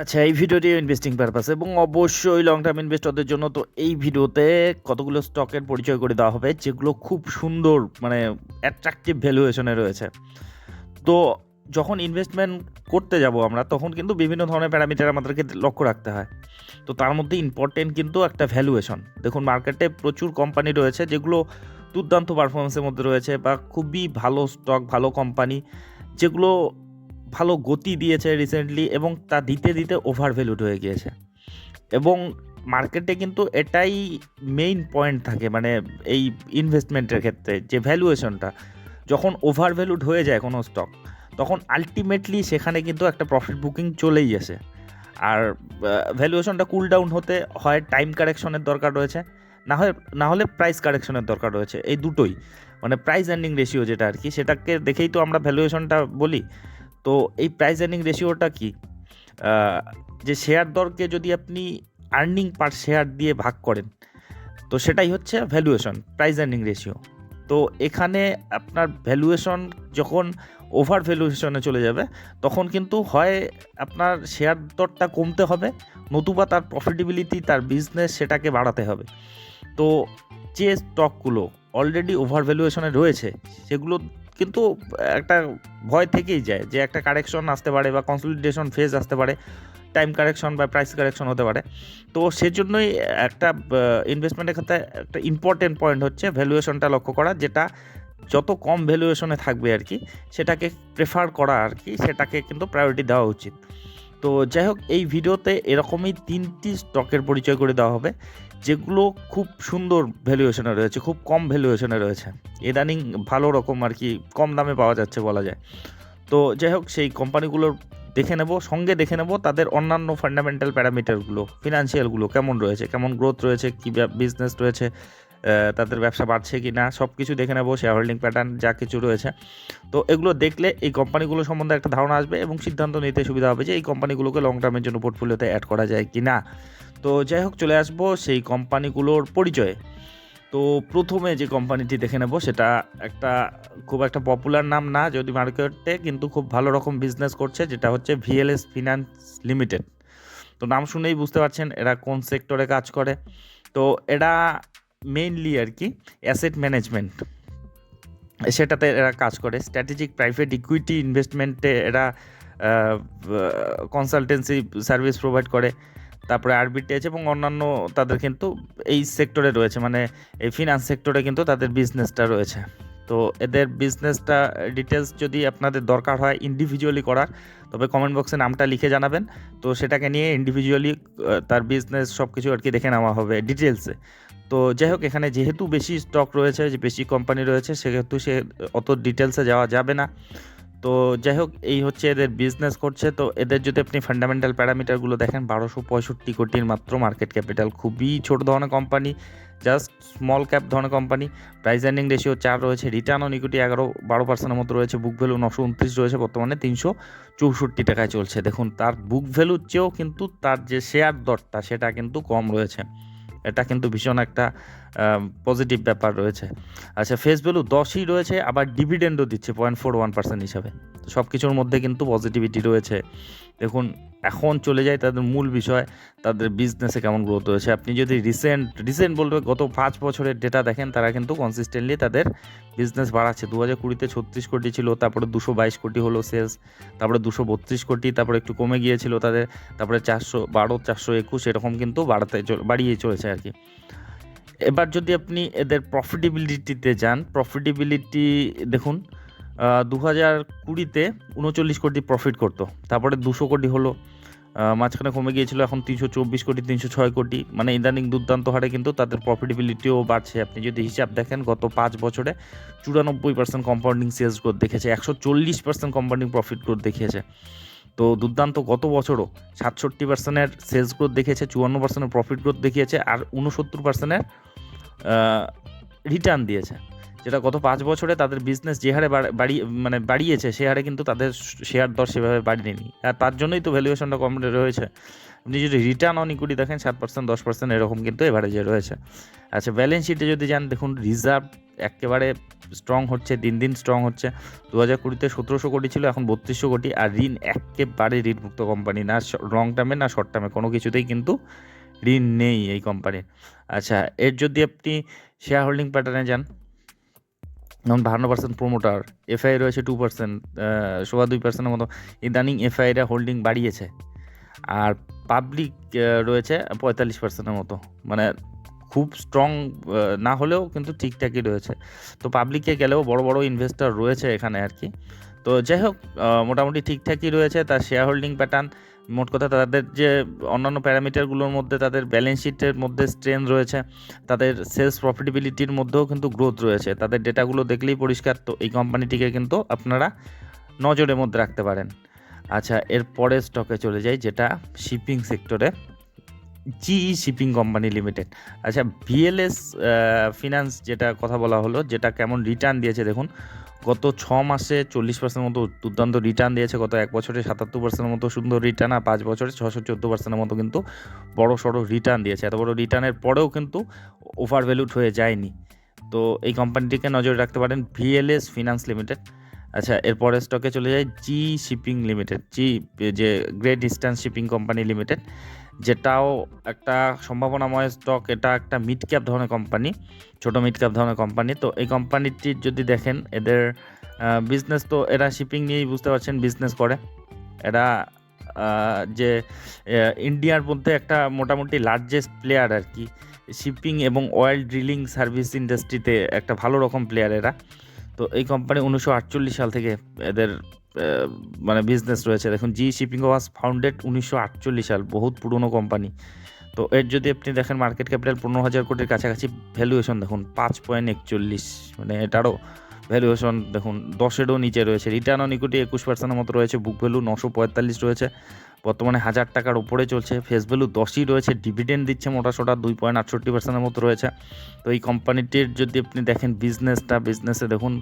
আচ্ছা এই ভিডিওটি ইনভেস্টিং পারপাস এবং অবশ্যই লং টার্ম ইনভেস্টরদের জন্য তো এই ভিডিওতে কতগুলো স্টকের পরিচয় করে দেওয়া হবে, যেগুলো খুব সুন্দর মানে অ্যাট্রাকটিভ ভ্যালুয়েশনে রয়েছে। তো যখন ইনভেস্টমেন্ট করতে যাব আমরা, তখন কিন্তু বিভিন্ন ধরনের প্যারামিটার আমাদেরকে লক্ষ্য রাখতে হয়। তো তার মধ্যে ইম্পর্টেন্ট কিন্তু একটা ভ্যালুয়েশন দেখুন মার্কেটে প্রচুর কোম্পানি রয়েছে, যেগুলো দুর্দান্ত পারফরমেন্সের মধ্যে রয়েছে বা খুবই ভালো স্টক ভালো কোম্পানি যেগুলো ভালো গতি দিয়েছে রিসেন্টলি এবং তা দিতে দিতে ওভার ভ্যালুড হয়ে গিয়েছে। এবং মার্কেটে কিন্তু এটাই মেইন পয়েন্ট থাকে মানে এই ইনভেস্টমেন্টের ক্ষেত্রে যে ভ্যালুয়েশনটা যখন ওভার ভ্যালুড হয়ে যায় কোনো স্টক তখন আলটিমেটলি সেখানে কিন্তু একটা প্রফিট বুকিং চলেই আসে। আর ভ্যালুয়েশনটা কুল ডাউন হতে হয় টাইম কারেকশনের দরকার রয়েছে, না হয়, না হলে প্রাইস কারেকশনের দরকার রয়েছে, এই দুটোই। মানে প্রাইস এন্ডিং রেশিও যেটা আর কি, সেটাকে দেখেই তো আমরা ভ্যালুয়েশনটা বলি। তো এই প্রাইস এর্নিং রেশিওটা কি? যে শেয়ার দরকে যদি আপনি আর্নিং পার শেয়ার দিয়ে ভাগ করেন, তো সেটাই হচ্ছে ভ্যালুয়েশন প্রাইস আর্নিং রেশিও তো এখানে আপনার ভ্যালুয়েশন যখন ওভার ভ্যালুয়েশনে চলে যাবে, তখন কিন্তু হয় আপনার শেয়ার দরটা কমতে হবে, নতুবা তার প্রফিটেবিলিটি তার বিজনেস সেটাকে বাড়াতে হবে। তো যে স্টকগুলো অলরেডি ওভার ভ্যালুয়েশনে রয়েছে, সেগুলো কিন্তু একটা ভয় থেকেই যায় যে একটা কারেকশন আসতে পারে বা কনসলিডেশন ফেজ আসতে পারে টাইম কারেকশন বা প্রাইস কারেকশন হতে পারে। তো সেজন্যই একটা ইনভেস্টমেন্টের ক্ষেত্রে একটা ইম্পর্টেন্ট পয়েন্ট হচ্ছে ভ্যালুয়েশনটা লক্ষ্য করা, যেটা যত কম ভ্যালুয়েশনে থাকবে আর কি, সেটাকে প্রেফার করা আর কি, সেটাকে কিন্তু প্রায়োরিটি দেওয়া উচিত। তো যাই হোক, এই ভিডিওতে এরকমই তিনটি স্টকের পরিচয় করে দেওয়া হবে। যেগুলো খুব সুন্দর ভ্যালুয়েশনে রয়েছে, খুব কম ভ্যালুয়েশনে রয়েছে। ইদানিং ভালো রকম আর কি, কম দামে পাওয়া যাচ্ছে বলা যায়। তো যাই হোক, সেই কোম্পানিগুলোর দেখে নেব, সঙ্গে দেখে নেব তাদের অন্যান্য ফান্ডামেন্টাল প্যারামিটারগুলো ফিনান্সিয়ালগুলো কেমন রয়েছে, কেমন গ্রোথ রয়েছে, কী বিজনেস রয়েছে তাদের ব্যবসা বাড়ছে কি না সব কিছু দেখে নেব শেয়ার হোল্ডিং প্যাটার্ন যা কিছু রয়েছে। তো এগুলো দেখলে এই কোম্পানিগুলো সম্বন্ধে একটা ধারণা আসবে এবং সিদ্ধান্ত নিতে সুবিধা হবে যে এই কোম্পানিগুলোকে লং টার্মের জন্য পোর্টফোলিওতে অ্যাড করা যায় কি না। তো যাই হোক, চলে আসব সেই কোম্পানিগুলোর পরিচয়ে। তো প্রথমে যে কোম্পানিটি দেখে নেব, সেটা একটা খুব একটা পপুলার নাম না, যদি মার্কেটে কিন্তু খুব ভালো রকম বিজনেস করছে, যেটা হচ্ছে ভিএলএস ফিনান্স লিমিটেড তো নাম শুনেই বুঝতে পারছেন, এরা কোন সেক্টরে কাজ করে। তো এরা মেইনলি আর কি অ্যাসেট ম্যানেজমেন্ট সেটাতে এরা কাজ করে। স্ট্র্যাটেজিক প্রাইভেট ইকুইটি ইনভেস্টমেন্টে এরা কনসালটেন্সি সার্ভিস প্রোভাইড করে। তারপরে আরবিটিএচ এবং অন্যান্য তাদের কিন্তু এই সেক্টরে রয়েছে মানে এই ফিনান্স সেক্টরে কিন্তু তাদের বিজনেসটা রয়েছে। তো এদের বিজনেসটা ডিটেলস যদি আপনাদের দরকার হয় ইন্ডিভিজুয়ালি করার, তবে কমেন্ট বক্সে নামটা লিখে জানাবেন। তো সেটাকে নিয়ে ইন্ডিভিজুয়ালি তার বিজনেস সব কিছু আর কি দেখে নেওয়া হবে ডিটেলসে তো যাই হোক, এখানে যেহেতু বেশি স্টক রয়েছে, যে বেশি কোম্পানি রয়েছে, সেহেতু সে অত ডিটেলসে যাওয়া যাবে না। তো যাই হোক এই হচ্ছে এদের বিজনেস করছে। তো এদের যদি আপনি ফান্ডামেন্টাল প্যারামিটারগুলো দেখেন, বারোশো পঁয়ষট্টি কোটির মাত্র মার্কেট ক্যাপিটাল খুবই ছোট ধরনের কোম্পানি জাস্ট স্মল ক্যাপ ধরনের কোম্পানি প্রাইস এন্ডিং রেশিও চার রয়েছে রিটার্ন অন ইকুইটি এগারো, বারো পার্সেন্টের মতো রয়েছে। বুক ভ্যালু নশো উনত্রিশ রয়েছে, বর্তমানে তিনশো চৌষট্টি টাকায় চলছে। দেখুন, তার বুক ভ্যালুর চেয়েও কিন্তু তার যে শেয়ার দরটা, সেটা কিন্তু কম রয়েছে। এটা কিন্তু ভীষণ একটা পজিটিভ ব্যাপার রয়েছে। আচ্ছা ফেস ভ্যালু দশই রয়েছে, আবার ডিভিডেন্ডও দিচ্ছে পয়েন্ট ফোর ওয়ান পার্সেন্ট হিসাবে। সব কিছুর মধ্যে কিন্তু পজিটিভিটি রয়েছে। দেখুন, এখন চলে যায় তাদের মূল বিষয়, তাদের বিজনেসে কেমন গ্রোথ হয়েছে। আপনি যদি রিসেন্ট রিসেন্ট বলবে গত পাঁচ বছরের ডেটা দেখেন, তারা কিন্তু কনসিস্টেন্টলি তাদের বিজনেস বাড়াচ্ছে। দু হাজার কুড়িতে ছত্রিশ কোটি ছিল, তারপরে দুশো বাইশ কোটি হলো সেলস তারপরে দুশো বত্রিশ কোটি, তারপরে একটু কমে গিয়েছিল তাদের, তারপরে চারশো বারো, চারশো একুশ, এরকম কিন্তু বাড়াতে বাড়িয়ে চলেছে আর কি। এবার যদি আপনি এদের প্রফিটেবিলিটিতে যান প্রফিটেবিলিটি দেখুন দু হাজার কুড়িতে উনচল্লিশ কোটি প্রফিট করতো। তারপরে দুশো কোটি হলো মাঝখানে কমে গিয়েছিল, এখন তিনশো চব্বিশ কোটি, তিনশো ছয় কোটি। মানে ইদানিং দুর্দান্ত হারে কিন্তু তাদের প্রফিটেবিলিটিও বাড়ছে। আপনি যদি হিসাব দেখেন, গত পাঁচ বছরে চুরানব্বই পার্সেন্ট কম্পাউন্ডিং সেলস গ্রোথ দেখেছে একশো চল্লিশ পার্সেন্ট কম্পাউন্ডিং প্রফিট গ্রোথ দেখিয়েছে। তো দুর্দান্ত গত বছরও সাতষট্টি পার্সেন্টের সেলস গ্রোথ দেখিয়েছে, চুয়ান্ন পার্সেন্টের প্রফিট গ্রোথ দেখিয়েছে, আর উনসত্তর পার্সেন্টের রিটার্ন দিয়েছে। যেটা গত পাঁচ বছরে তাদের বিজনেস যে হারে বাড়- মানে বাড়িয়েছে, সে হারে কিন্তু তাদের শেয়ার দর সেভাবে বাড়েনি। আর তার জন্যই তো ভ্যালুয়েশনটা কম রয়েছে। আপনি যদি রিটার্ন অন ইকুইটি দেখেন, সাত পার্সেন্ট দশ পার্সেন্ট এরকম কিন্তু এভারেজে রয়েছে। আচ্ছা ব্যালেন্স শিটে যদি যান, দেখুন রিজার্ভ একেবারে স্ট্রং হচ্ছে, দিন দিন স্ট্রং হচ্ছে। দু হাজার কুড়িতে সতেরোশো কোটি ছিল, এখন বত্রিশশো কোটি। আর ঋণ একেবারে ঋণমুক্ত কোম্পানি না লং টার্মে না শর্ট টার্মে কোনো কিছুতেই কিন্তু ঋণ নেই এই কোম্পানির আচ্ছা এর যদি আপনি শেয়ার হোল্ডিং প্যাটার্নে যান যেমন বাহান্ন পার্সেন্ট প্রোমোটার এফআই রয়েছে টু পার্সেন্ট সোয়া দুই পার্সেন্টের মতো। ইদানিং এফআইরা হোল্ডিং বাড়িয়েছে। আর পাবলিক রয়েছে পঁয়তাল্লিশ পার্সেন্টের মতো। মানে খুব স্ট্রং না হলেও কিন্তু ঠিকঠাকই রয়েছে। তো পাবলিকে গেলেও বড় বড় ইনভেস্টর রয়েছে এখানে আর কি। তো যাই হোক মোটামুটি ঠিকঠাকই রয়েছে তার শেয়ার হোল্ডিং প্যাটার্ন মোট কথা তাদের যে অন্যান্য প্যারামিটারগুলোর মধ্যে তাদের ব্যালেন্স শিটের মধ্যে স্ট্রেন রয়েছে, তাদের সেলস প্রফিটেবিলিটির মধ্যেও কিন্তু গ্রোথ রয়েছে। তাদের ডেটাগুলো দেখলেই পরিষ্কার, তো এই কোম্পানিটিকে কিন্তু আপনারা নজরের মধ্যে রাখতে পারেন। আচ্ছা এর পরের স্টকে চলে যাই, যেটা শিপিং সেক্টরে জিই শিপিং কোম্পানি লিমিটেড। আচ্ছা বিএলএস ফিনান্স যেটা কথা বলা হলো, যেটা কেমন রিটার্ন দিয়েছে দেখুন, গত ছ মাসে চল্লিশ পার্সেন্ট মতো দুর্দান্ত রিটার্ন দিয়েছে, গত এক বছরে সাতাত্তর পার্সেন্টের মতো সুন্দর রিটার্ন আর পাঁচ বছরে ছশো চোদ্দ পার্সেন্টের মতো কিন্তু বড় সড়ো রিটার্ন দিয়েছে। এত বড় রিটার্নের পরেও কিন্তু ওভার ভ্যালুড হয়ে যায়নি। তো এই কোম্পানিটিকে নজরে রাখতে পারেন ভিএলএস ফিনান্স লিমিটেড। আচ্ছা এরপরে স্টকে চলে যায় জি শিপিং লিমিটেড, জি, যে Great Eastern shipping company limited যেটাও একটা সম্ভাবনাময় স্টক এটা একটা মিড ক্যাপ ধরনের কোম্পানি ছোট মিড ক্যাপ ধরনের কোম্পানি তো এই কোম্পানিটির যদি দেখেন, এদের বিজনেস তো এরা শিপিং নিয়েই বুঝতে পারছেন বিজনেস করে। এরা যে ইন্ডিয়ার মধ্যে একটা মোটামুটি লার্জেস্ট প্লেয়ার আর কি শিপিং এবং অয়েল ড্রিলিং সার্ভিস ইন্ডাস্ট্রিতে একটা ভালো রকম প্লেয়ার এরা। তো এই কোম্পানি উনিশশো আটচল্লিশ সাল থেকে এদের মানে বিজনেস রয়েছে। দেখুন জি শিপিং ওয়াজ ফাউন্ডেড উনিশশো আটচল্লিশ সাল, বহুত পুরনো কোম্পানি তো এর যদি আপনি দেখেন মার্কেট ক্যাপিটাল পনেরো হাজার কোটির কাছাকাছি ভ্যালুয়েশন দেখুন, পাঁচ পয়েন্ট একচল্লিশ মানে এটারও ভ্যালুয়েশন দেখুন, দশেরও নিচে রয়েছে। রিটার্ন অন ইকুইটি একুশ পার্সেন্টের মতো রয়েছে বুক ভ্যালু নশো পঁয়তাল্লিশ রয়েছে। বর্তমানে হাজার টাকার উপরে চলছে। ফেস ভ্যালু দশই রয়েছে ডিভিডেন্ড দিচ্ছে মোটা সোটা দুই পয়েন্ট আটষট্টি পার্সেন্টের মতো রয়েছে। তো এই কোম্পানিটির যদি আপনি দেখেন বিজনেসটা বিজনেসে দেখুন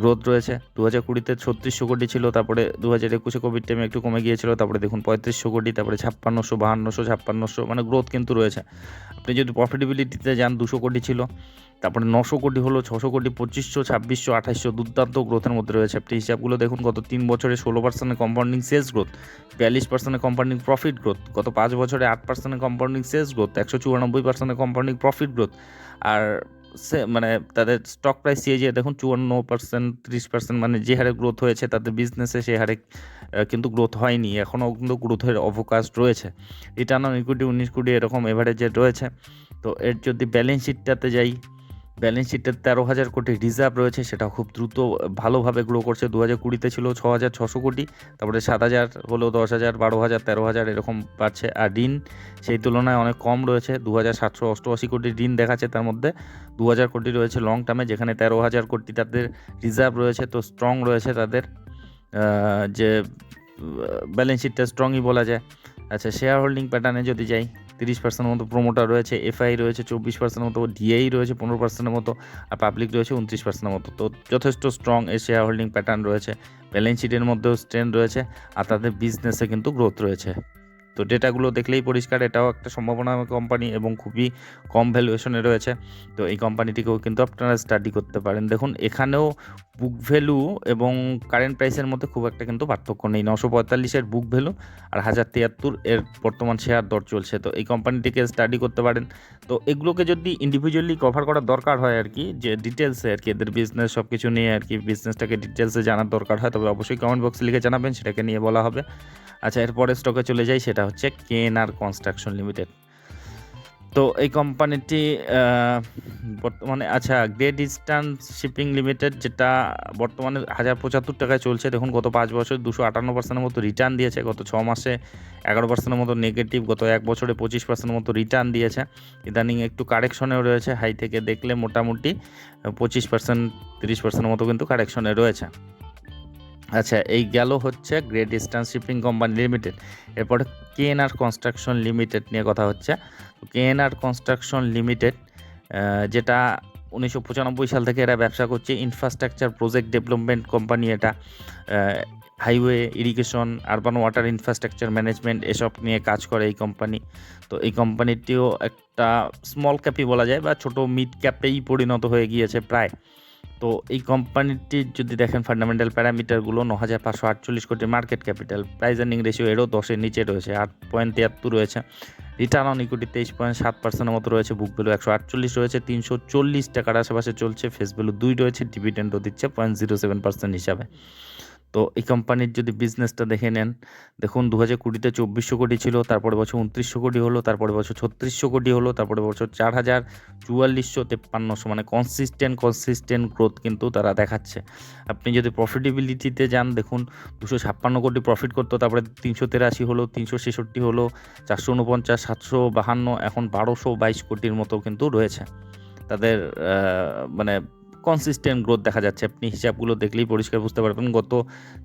গ্রোথ রয়েছে। দু হাজার কুড়িতে ছত্রিশশো কোটি ছিল, তারপরে দু হাজার একুশে কোভিড টাইমে একটু কমে গিয়েছিল, তারপরে দেখুন পঁয়ত্রিশশো কোটি, তারপরে ছাপ্পান্নশো, বাহান্নশো, ছাপ্পান্নশো মানে গ্রোথ কিন্তু রয়েছে। আপনি যদি প্রফিটেবিলিটিতে যান, দুশো কোটি ছিল। তারপরে নশো কোটি হলো ছশো কোটি, পঁচিশশো, ছাব্বিশশো, আঠাশশো দুর্দান্ত গ্রোথের মধ্যে রয়েছে। আপনি হিসাবগুলো দেখুন, গত তিন বছরে ষোলো পার্সেন্টের কম্পাউন্ডিং সেলস গ্রোথ বিয়াল্লিশ পার্সেন্টের কম্পাউন্ডিং প্রফিট গ্রোথ গত পাঁচ বছরে আট পার্সেন্টের কম্পাউন্ডিং সেলস গ্রোথ একশো চুরানব্বই পার্সেন্টের কম্পাউন্ডিং প্রফিট গ্রোথ আর সে মানে তাদের স্টক প্রাইস সিএজিএ দেখুন, চুয়ান্ন পার্সেন্ট ত্রিশ পার্সেন্ট মানে যে হারে গ্রোথ হয়েছে তাদের বিজনেসে সে হারে কিন্তু গ্রোথ হয়নি, এখনও কিন্তু গ্রোথের অবকাশ রয়েছে। রিটার্ন অন ইকুইটি উনিশ কোটি এরকম এভারেজে রয়েছে। তো এর যদি ব্যালেন্স শিটটাতে যাই ব্যালেন্স শিটের তেরো হাজার কোটি রিজার্ভ রয়েছে, সেটা খুব দ্রুত ভালোভাবে গ্রো করছে। দু হাজার কুড়িতে ছিল ছ হাজার ছশো কোটি, তারপরে সাত হাজার হলো দশ হাজার, বারো হাজার, তেরো হাজার এরকম বাড়ছে। আর ঋণ, সেই তুলনায় অনেক কম রয়েছে, দু হাজার সাতশো অষ্টআশি কোটি ঋণ দেখাচ্ছে তার মধ্যে। দু হাজার কোটি রয়েছে লং টার্মে যেখানে তেরো হাজার কোটি তাদের রিজার্ভ রয়েছে, তো স্ট্রং রয়েছে তাদের। যে ব্যালেন্স শিটটা স্ট্রংই বলা যায়। আচ্ছা শেয়ার হোল্ডিং প্যাটার্নে যদি যাই তিরিশ পার্সেন্টের মতো প্রোমোটার রয়েছে এফআই রয়েছে, চব্বিশ পার্সেন্টের মতো ডিআই রয়েছে, পনেরো পার্সেন্টের মতো, আর পাবলিক রয়েছে উনত্রিশ পার্সেন্টের মতো। তো যথেষ্ট স্ট্রং এ শেয়ার হোল্ডিং প্যাটার্ন রয়েছে ব্যালেন্স শিটের মধ্যেও স্ট্রেন রয়েছে, আর তাদের বিজনেসে কিন্তু গ্রোথ রয়েছে। তো ডেটাগুলো দেখলেই পরিষ্কার, এটাও একটা সম্ভাবনা কোম্পানি এবং খুবই কম ভ্যালুয়েশনে রয়েছে। তো এই কোম্পানিটিকেও কিন্তু আপনারা স্টাডি করতে পারেন। দেখুন, এখানেও বুক ভ্যালু এবং কারেন্ট প্রাইসের মধ্যে খুব একটা কিন্তু পার্থক্য নেই। নশো পঁয়তাল্লিশের বুক ভ্যালু আর হাজার তিয়াত্তর এর বর্তমান শেয়ার দর চলছে। তো এই কোম্পানিটিকে স্টাডি করতে পারেন। তো এগুলোকে যদি ইন্ডিভিজুয়ালি কভার করার দরকার হয় আর কি, যে ডিটেলসে আর কি, এদের বিজনেস সব কিছু নিয়ে আর কি বিজনেসটাকে ডিটেলসে জানার দরকার হয়, তবে অবশ্যই কমেন্ট বক্সে লিখে জানাবেন, সেটাকে নিয়ে বলা হবে। আচ্ছা এরপরে স্টকে চলে যাই, সেটা হচ্ছে কেএনআর কনস্ট্রাকশন লিমিটেড। তো এই কোম্পানিটি বর্তমানে আচ্ছা গ্রেট ইস্টার্ন শিপিং লিমিটেড যেটা বর্তমানে হাজার পঁচাত্তর টাকায় চলছে, দেখুন গত পাঁচ বছর দুশো আটান্ন পার্সেন্টের মতো রিটার্ন দিয়েছে, গত ছ মাসে এগারো পার্সেন্টের মতো নেগেটিভ গত এক বছরে পঁচিশ পার্সেন্টের মতো রিটার্ন দিয়েছে। ইদানিং একটু কারেকশনেও রয়েছে হাই থেকে দেখলে মোটামুটি পঁচিশ পার্সেন্ট তিরিশ পার্সেন্টের মতো কিন্তু কারেকশনে রয়েছে। আচ্ছা এই গেল হচ্ছে Great Eastern shipping company limited এরপরে কেএনআর কনস্ট্রাকশন লিমিটেড নিয়ে কথা হচ্ছে। কেএনআর কনস্ট্রাকশন লিমিটেড যেটা উনিশশো পঁচানব্বই সাল থেকে এরা ব্যবসা করছে ইনফ্রাস্ট্রাকচার প্রজেক্ট ডেভেলপমেন্ট কোম্পানি এটা highway irrigation urban water infrastructure management এসব নিয়ে কাজ করে এই কোম্পানি তো এই কোম্পানিটিও একটা স্মল ক্যাপই বলা যায় বা ছোট মিড ক্যাপেই পরিণত হয়ে গিয়েছে প্রায়। তো এই কোম্পানিটির যদি দেখেন ফান্ডামেন্টাল প্যারামিটারগুলো ন হাজার পাঁচশো আটচল্লিশ কোটি market capital price earning ratio এরও দশের নিচে রয়েছে, আট পয়েন্ট তিয়াত্তর রয়েছে রিটার্ন অন ইকুইটি তেইশ পয়েন্ট সাত পার্সেন্টের মতো রয়েছে বুক ভ্যালু একশো আটচল্লিশ রয়েছে, তিনশো চল্লিশ টাকার আশেপাশে চলছে ফেস ভ্যালু দুই রয়েছে ডিভিডেন্ডও দিচ্ছে পয়েন্ট জিরো সেভেন পার্সেন্ট হিসাবে। তো এই কোম্পানির যদি বিজনেসটা দেখে নেন, দেখুন দু হাজার কুড়িতে চব্বিশশো কোটি ছিল তারপরে বছর উনত্রিশশো কোটি হলো তারপরে বছর ছত্রিশশো কোটি হলো তারপরে বছর চার হাজার চুয়াল্লিশশো তেপ্পান্নশো মানে কনসিস্টেন্ট কনসিস্টেন্ট গ্রোথ কিন্তু তারা দেখাচ্ছে। আপনি যদি প্রফিটেবিলিটিতে যান, দেখুন দুশো ছাপ্পান্ন কোটি প্রফিট করতো, তারপরে তিনশো তেরাশি হলো, তিনশো ছেষট্টি হলো, চারশো উনপঞ্চাশ সাতশো বাহান্ন, এখন বারোশো বাইশ কোটির মতো কিন্তু রয়েছে। তাদের মানে কনসিস্টেন্ট গ্রোথ দেখা যাচ্ছে। আপনি হিসাবগুলো দেখলেই পরিষ্কার বুঝতে পারবেন। গত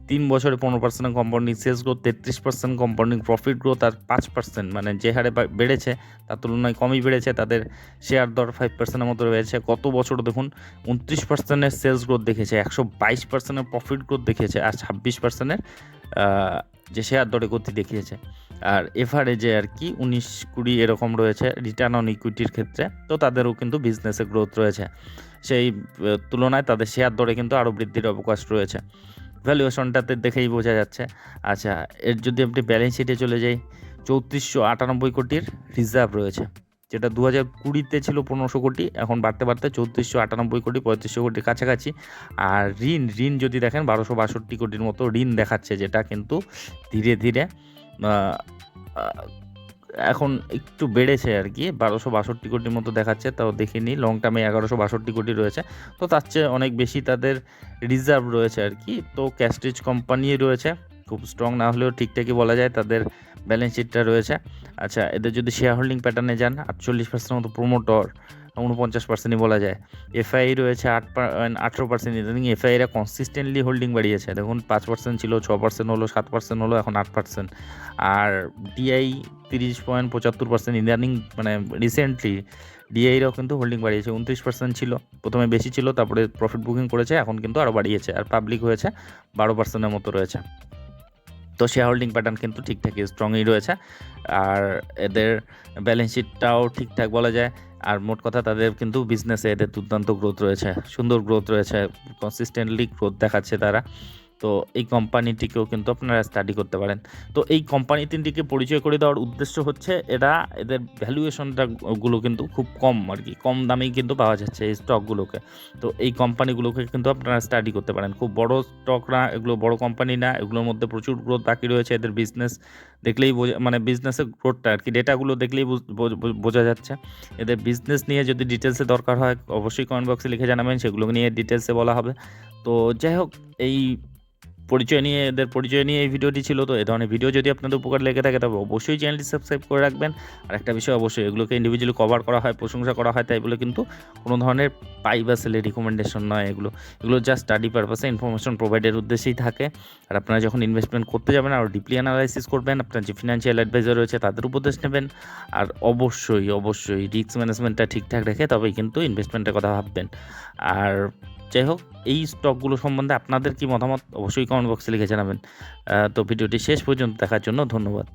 তিন বছরে পনেরো পার্সেন্ট কম্পাউন্ডিং সেলস গ্রোথ তেত্রিশ পার্সেন্ট কম্পাউন্ডিং প্রফিট গ্রোথ আর পাঁচ পার্সেন্ট মানে যে হারে বেড়েছে তার তুলনায় কমই বেড়েছে, তাদের শেয়ার দর ফাইভ পার্সেন্টের মতো রয়েছে। গত বছর দেখুন উনত্রিশ পার্সেন্টের সেলস গ্রোথ দেখেছে, একশো বাইশ পার্সেন্টের প্রফিট গ্রোথ দেখিয়েছে আর ছাব্বিশ পার্সেন্টের যে শেয়ার দরে গতি দেখিয়েছে। আর এভারেজে আর কি উনিশ কুড়ি এরকম রয়েছে রিটার্ন অন ইকুইটির ক্ষেত্রে। তো তাদেরও কিন্তু বিজনেসে গ্রোথ রয়েছে। সেই তুলনায় তাদের শেয়ার দরে কিন্তু আরও বৃদ্ধির অবকাশ রয়েছে। ভ্যালুয়েশনটাতে দেখেই বোঝা যাচ্ছে। আচ্ছা এর যদি আপনি ব্যালেন্স শিটে চলে যাই, চৌত্রিশশো আটানব্বই কোটির রিজার্ভ রয়েছে, যেটা দু হাজার কুড়িতে ছিল পনেরোশো কোটি, এখন বাড়তে বাড়তে চৌত্রিশশো আটানব্বই কোটি, পঁয়ত্রিশশো কোটির কাছাকাছি। আর ঋণ ঋণ যদি দেখেন, বারোশো বাষট্টি কোটির মতো ঋণ দেখাচ্ছে, যেটা কিন্তু ধীরে ধীরে এখন একটু বেড়েছে আর কি, বারোশো বাষট্টি কোটির মতো দেখাচ্ছে, তাও দেখিনি লং টার্মে এগারোশো বাষট্টি কোটি রয়েছে, তো তার চেয়ে অনেক বেশি তাদের রিজার্ভ রয়েছে আর কি, তো ক্যাস্টেজ কোম্পানি রয়েছে, খুব স্ট্রং না হলেও ঠিকঠাকই বলা যায় তাদের ব্যালেন্স শিটটা রয়েছে আচ্ছা এদের যদি শেয়ার হোল্ডিং প্যাটার্নে যান, আটচল্লিশ পার্সেন্ট মতো প্রোমোটর উনপঞ্চাশ পার্সেন্টই বলা যায়। এফআই রয়েছে আট আঠেরো পার্সেন্ট ইদানিং এফআইরা কনসিস্টেন্টলি হোল্ডিং বাড়িয়েছে। দেখুন পাঁচ পার্সেন্ট ছিল, ছ পার্সেন্ট হলো, সাত পার্সেন্ট হলো, এখন আট পার্সেন্ট। আর ডিআই তিরিশ পয়েন্ট পঁচাত্তর পার্সেন্ট ইদানিং মানে রিসেন্টলি ডিআইরাও কিন্তু হোল্ডিং বাড়িয়েছে। উনত্রিশ পার্সেন্ট ছিল, প্রথমে বেশি ছিল, তারপরে প্রফিট বুকিং করেছে, এখন কিন্তু আরও বাড়িয়েছে। আর পাবলিক হয়েছে, বারো পার্সেন্টের মতো রয়েছে। তো শেয়ার হোল্ডিং প্যাটার্ন কিন্তু ঠিকঠাকই স্ট্রংই রয়েছে। আর এদের ব্যালেন্স শিটটাও ঠিকঠাক বলা যায়। আর মোট কথা তাদের কিন্তু বিজনেসে এদের দুর্দান্ত গ্রোথ রয়েছে। সুন্দর গ্রোথ রয়েছে। কনসিস্টেন্টলি গ্রোথ দেখাচ্ছে তারা। তো এই কোম্পানিটিকেও কিন্তু আপনারা স্টাডি করতে পারেন। তো এই কোম্পানি তিনটিকে পরিচয় করে দেওয়ার উদ্দেশ্য হচ্ছে এরা এদের ভ্যালুয়েশনটা গুলো কিন্তু খুব কম আর কি, কম দামেই কিন্তু পাওয়া যাচ্ছে এই স্টকগুলোকে তো এই কোম্পানিগুলোকে কিন্তু আপনারা স্টাডি করতে পারেন। খুব বড় স্টক না, এগুলো বড় কোম্পানি না, এগুলোর মধ্যে প্রচুর গ্রোথ বাকি রয়েছে এদের বিজনেস দেখলেই বোঝা মানে বিজনেসের গ্রোথটা আর কি ডেটাগুলো দেখলেই বোঝ- যাচ্ছে। এদের বিজনেস নিয়ে যদি ডিটেলসে দরকার হয়, অবশ্যই কমেন্ট বক্সে লিখে জানাবেন, সেগুলো নিয়ে ডিটেলসে বলা হবে। তো যাই হোক, এই পরিচয় নিয়ে, এদের পরিচয় নিয়ে এই ভিডিওটি ছিল। তো এ ধরনের ভিডিও যদি আপনাদের উপকার লেগে থাকে, তবে অবশ্যই চ্যানেলটি সাবস্ক্রাইব করে রাখবেন। আর একটা বিষয় অবশ্যই, এগুলোকে ইন্ডিভিজুয়ালি কভার করা হয়, প্রশংসা করা হয়, তাই বলে কিন্তু কোনো ধরনের পাই বা সেলে রিকমেন্ডেশন নয় এগুলো। এগুলো জাস্ট স্টাডি পারপাসে ইনফরমেশন প্রোভাইডের উদ্দেশ্যেই থাকে। আর আপনারা যখন ইনভেস্টমেন্ট করতে যাবেন আর ডিপলি অ্যানালাইসিস করবেন, আপনার যে ফিনান্সিয়াল অ্যাডভাইজার রয়েছে, তাদের উপদেশ নেবেন। আর অবশ্যই অবশ্যই রিস্ক ম্যানেজমেন্টটা ঠিকঠাক রেখে তবেই কিন্তু ইনভেস্টমেন্টের কথা ভাববেন। আর যাই হোক, এই স্টকগুলো সম্বন্ধে আপনাদের কি মতামত অবশ্যই কমেন্ট বক্সে লিখে জানাবেন। তো ভিডিওটি শেষ পর্যন্ত দেখার জন্য ধন্যবাদ।